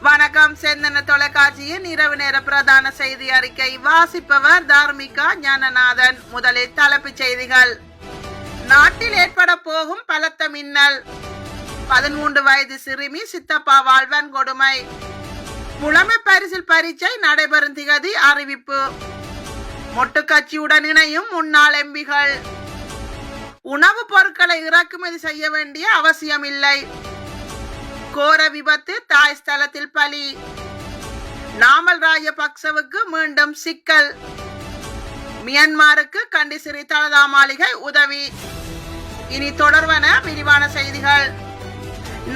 வணக்கம். செந்தன தொலைக்காட்சியின் இரவு நேர பிரதான செய்தி அறிக்கை. வாசிப்பவர் தார்மிகா ஞானநாதன். முதலில் தலைப்புச் செய்திகள். நாட்டில் ஏற்பட போகும் பலத்த மின்னல். பதிமூன்று வயது சிறுமி சித்தப்பா வாழ்வன் கொடுமை. புலமை பரிசில் பரீட்சை நடைபெறும் திகதி அறிவிப்பு. மொட்டுக்கட்சியுடன் இணையும் முன்னாள் எம்பிகள். உணவுப் பொருட்களை இறக்குமதி செய்ய வேண்டிய அவசியமில்லை. கோர விபத்து தாய் ஸ்தலத்தில் பலி. நாமல் ராஜபக்சவுக்கு மீண்டும் சிக்கல். மியன்மாருக்கு கண்டிசிறி தலதா மாளிகை உதவி. இனி தொடர்வன விரிவான செய்திகள்.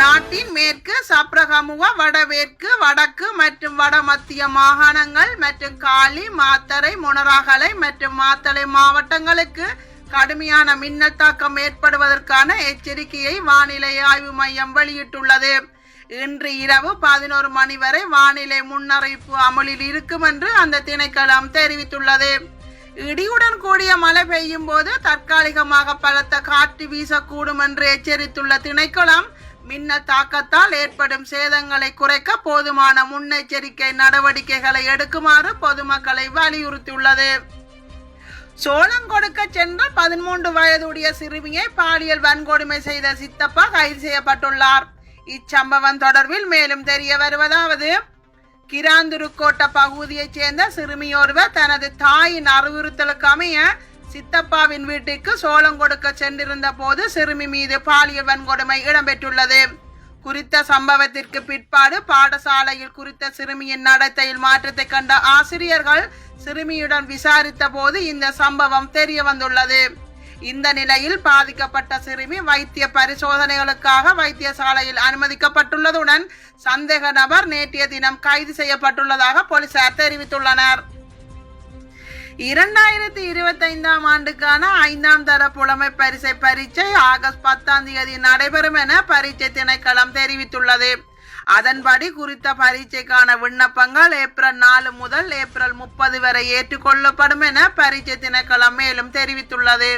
நாட்டின் மேற்கு சப்ரகமுக வடமேற்கு வடக்கு மற்றும் வட மத்திய மாகாணங்கள் மற்றும் காலி மாத்தரை முனராகலை மற்றும் மாத்தளை மாவட்டங்களுக்கு கடுமையான மின்னல் தாக்கம் ஏற்படுவதற்கான எச்சரிக்கையை வானிலை ஆய்வு மையம் வெளியிட்டுள்ளது. இன்று இரவு பதினோரு மணி வரை வானிலை முன்னறிவிப்பு அமலில் இருக்கும் என்று அந்த திணைக்களம் தெரிவித்துள்ளது. இடியுடன் கூடிய மழை பெய்யும் போது தற்காலிகமாக பலத்த காற்று வீசக்கூடும் என்று எச்சரித்துள்ள திணைக்களம் மின்ன தாக்கத்தால் ஏற்படும் சேதங்களை குறைக்க போதுமான முன்னெச்சரிக்கை நடவடிக்கைகளை எடுக்குமாறு பொதுமக்களை வலியுறுத்தியுள்ளது. சோளம் கொடுக்க சென்ற பதிமூன்று வயதுடைய சிறுமியை பாலியல் வன்கொடுமை செய்த சித்தப்பா கைது செய்யப்பட்டுள்ளார். இச்சம்பவம் தொடர்பில் மேலும் தெரிய வருவதாவது கிராந்துருக்கோட்ட பகுதியைச் சேர்ந்த சிறுமியொருவர் தனது தாயின் அறிவுறுத்தலுக்கு அமைய சித்தப்பாவின் வீட்டுக்கு சோளம் கொடுக்க சென்றிருந்த போது சிறுமி மீது பாலியல் வன்கொடுமை இடம்பெற்றுள்ளது. குறித்த சம்பவத்திற்கு பிற்பாடு பாடசாலையில் குறித்த சிறுமியின் நடத்தையில் மாற்றத்தை கண்ட ஆசிரியர்கள் சிறுமியுடன் விசாரித்த போது இந்த சம்பவம் தெரிய வந்துள்ளது. இந்த நிலையில் பாதிக்கப்பட்ட சிறுமி வைத்திய பரிசோதனைகளுக்காக வைத்தியசாலையில் அனுமதிக்கப்பட்டுள்ளதுடன் சந்தேக நபர் நேற்றைய தினம் கைது செய்யப்பட்டுள்ளதாக போலீசார் தெரிவித்துள்ளனர். இரண்டாயிரத்தி இருபத்தைந்தாம் ஆண்டுக்கான ஐந்தாம் தர புலமை பரிசை பரீட்சை ஆகஸ்ட் பத்தாம் தேதி நடைபெறும் என பரீட்சை திணைக்களம் தெரிவித்துள்ளது. அதன்படி குறித்த பரீட்சைக்கான விண்ணப்பங்கள் ஏப்ரல் நாலு முதல் ஏப்ரல் முப்பது வரை ஏற்றுக்கொள்ளப்படும் என பரீட்சை திணைக்களம் மேலும் தெரிவித்துள்ளது.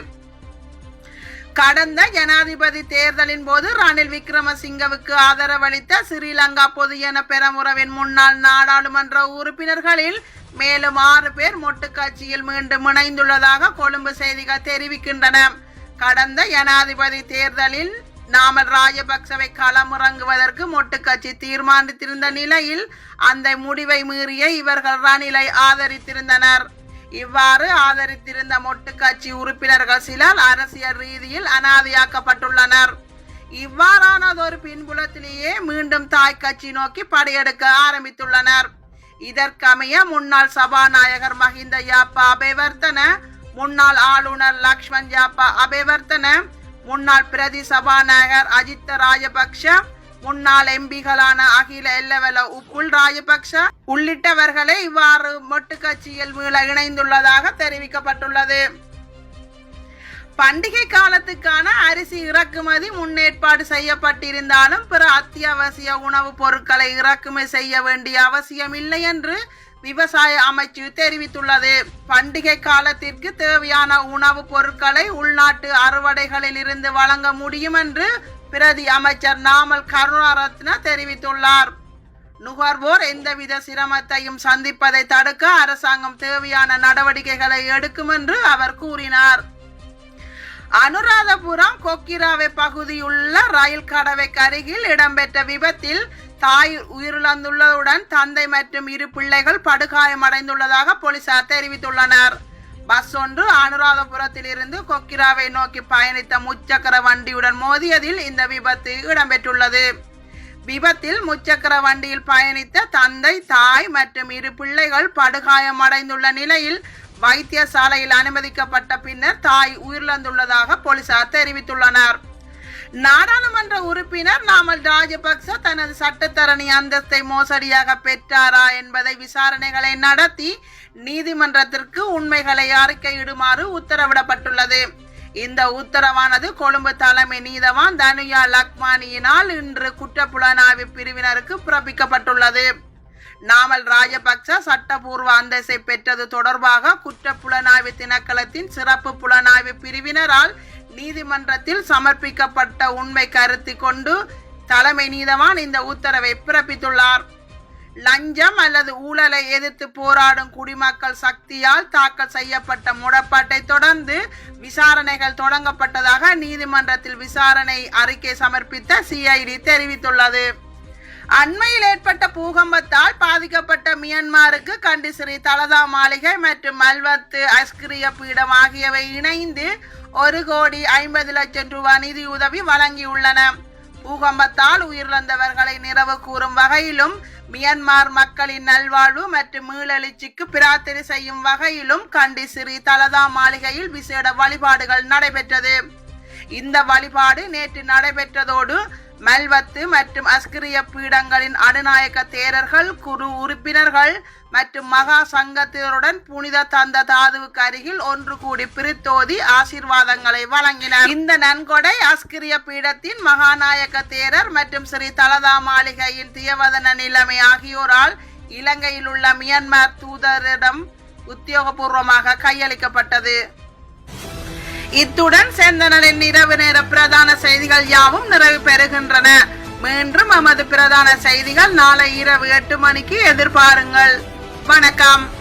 கடந்த ஜனாதிபதி தேர்தலின் போது ரணில் விக்ரமசிங்கவுக்கு ஆதரவளித்த ஸ்ரீலங்கா பொதுஜன பெரமுறவின் முன்னாள் நாடாளுமன்ற உறுப்பினர்களில் மேலும் ஆறு பேர் மொட்டுக்கட்சியில் மீண்டும் இணைந்துள்ளதாக கொழும்பு செய்திகள் தெரிவிக்கின்றன. கடந்த ஜனாதிபதி தேர்தலில் நாமல் ராஜபக்சவை களமிறங்குவதற்கு மொட்டுக்கட்சி தீர்மானித்திருந்த நிலையில் அந்த முடிவை மீறிய இவர்கள் ரணிலை ஆதரித்திருந்தனர். இவ்வாறு ஆதரித்திருந்த மொட்டுக்கட்சி உறுப்பினர்கள் சிலர் அரசியல் ரீதியில் அனாதையாக்கப்பட்டுள்ளனர். இவ்வாறானதொரு பின்புலத்திலேயே மீண்டும் தாய் கட்சி நோக்கி படையெடுக்க ஆரம்பித்துள்ளனர். இதற்கமைய முன்னாள் சபாநாயகர் மஹிந்த யாப்பா அபேவர்த்தன முன்னாள் ஆளுநர் லக்ஷ்மண் யாப்பா அபேவர்த்தன முன்னாள் பிரதி சபாநாயகர் அஜித்த ராஜபக்ஷ முன்னாள் எம்பிகளான அகில எல்லவல உப்புல் ராஜபக்ஷ உள்ளிட்டவர்களை இவ்வாறு மொட்டு கட்சியில் மீள இணைந்துள்ளதாக தெரிவிக்கப்பட்டுள்ளது. பண்டிகை காலத்துக்கான அரிசி இறக்குமதி முன்னேற்பாடு செய்யப்பட்டிருந்தாலும் பிற அத்தியாவசிய உணவுப் பொருட்களை இறக்குமதி செய்ய வேண்டிய அவசியம் இல்லை என்று விவசாய அமைச்சு தெரிவித்துள்ளது. பண்டிகை காலத்திற்கு தேவையான உணவுப் பொருட்களை உள்நாட்டு அறுவடைகளில் இருந்து வழங்க முடியும் என்று பிரதி அமைச்சர் நாமல் கருணாரத்ன தெரிவித்துள்ளார். நுகர்வோர் எந்தவித சிரமத்தையும் சந்திப்பதை தடுக்க அரசாங்கம் தேவையான நடவடிக்கைகளை எடுக்கும் என்று அவர் கூறினார். அனுராதபுரம் கொக்கிராவை பகுதியுள்ள ரயில் கடவைக்கு அருகில் இடம்பெற்ற விபத்தில் தாய் உயிரிழந்துள்ளதுடன் தந்தை மற்றும் இரு பிள்ளைகள் படுகாயமடைந்துள்ளதாக போலீசார் தெரிவித்துள்ளனர். பஸ் ஒன்று அனுராதபுரத்தில் இருந்து கொக்கிராவை நோக்கி பயணித்த முச்சக்கர வண்டியுடன் மோதியதில் இந்த விபத்து இடம்பெற்றுள்ளது. விபத்தில் முச்சக்கர வண்டியில் பயணித்த தந்தை தாய் மற்றும் இரு பிள்ளைகள் படுகாயமடைந்துள்ள நிலையில் வைத்தியசாலையில் அனுமதிக்கப்பட்ட பின்னர் தாய் உயிரிழந்துள்ளதாக போலீசார் தெரிவித்துள்ளனர். நாடாளுமன்ற உறுப்பினர் நாமல் ராஜபக்ச தனது சட்டத்தரணி அந்தஸ்தை மோசடியாக பெற்றாரா என்பதை விசாரணைகளை நடத்தி நீதிமன்றத்திற்கு உண்மைகளை அறிக்கையிடுமாறு உத்தரவிடப்பட்டுள்ளது. இந்த உத்தரவானது கொழும்பு தலைமை நீதவான் தனுயா லக்மானியினால் இன்று குற்றப்புலனாய்வு பிரிவினருக்கு பிறப்பிக்கப்பட்டுள்ளது. நாமல் ராஜபக்ச சட்டபூர்வ அந்தஸ்தை பெற்றது தொடர்பாக குற்றப்புலனாய்வு திணைக்களத்தின் சிறப்பு புலனாய்வு பிரிவினரால் நீதிமன்றத்தில் சமர்ப்பிக்கப்பட்ட உண்மை கருத்து கொண்டு தலைமை நீதவான் இந்த உத்தரவை பிறப்பித்துள்ளார். லஞ்சம் அல்லது ஊழலை எதிர்த்து போராடும் குடிமக்கள் சக்தியால் தாக்கல் செய்யப்பட்ட முடப்பாட்டை தொடர்ந்து விசாரணைகள் தொடங்கப்பட்டதாக நீதிமன்றத்தில் விசாரணை அறிக்கை சமர்ப்பித்த சிஐடி தெரிவித்துள்ளது. அண்மையில் ஏற்பட்ட பூகம்பத்தால் பாதிக்கப்பட்ட மியான்மருக்கு கண்டிசிறி தலதா மாளிகை மற்றும் மல்வத்து அஸ்கிரிய பீடம் ஆகியவை இணைந்து ஒரு கோடி ஐம்பது லட்சம் ரூபாய் நிதியுதவி வழங்கியுள்ளன. பூகம்பத்தால் உயிரிழந்தவர்களை நிறவு கூறும் வகையிலும் மியான்மர் மக்களின் நல்வாழ்வு மற்றும் மீளெழுச்சிக்கு பிரார்த்தனை செய்யும் வகையிலும் கண்டி சிறி தலதா மாளிகையில் விசேட வழிபாடுகள் நடைபெற்றது. இந்த வழிபாடு நேற்று நடைபெற்றதோடு மல்வத்து மற்றும் அஸ்கிரிய பீடங்களின் அனுநாயக்க தேரர்கள் குரு உறுப்பினர்கள் மற்றும் மகா சங்கத்தினருடன் புனித தந்த தாதுவுக்கு அருகில் ஒன்று கூடி பிரித்தோதி ஆசீர்வாதங்களை வழங்கினர். இந்த நன்கொடை அஸ்கிரிய பீடத்தின் மகாநாயக்க தேரர் மற்றும் ஸ்ரீ தலதா மாளிகையின் தியவதன நிலைமை ஆகியோரால் இலங்கையில் உள்ள மியான்மர் தூதரிடம் உத்தியோகபூர்வமாக கையளிக்கப்பட்டது. இத்துடன் சேந்தனரின் இரவு நேர பிரதான செய்திகள் யாவும் நிறைவு பெறுகின்றன. மீண்டும் நமது பிரதான செய்திகள் நாளை இரவு எட்டு மணிக்கு எதிர்பாருங்கள். வணக்கம்.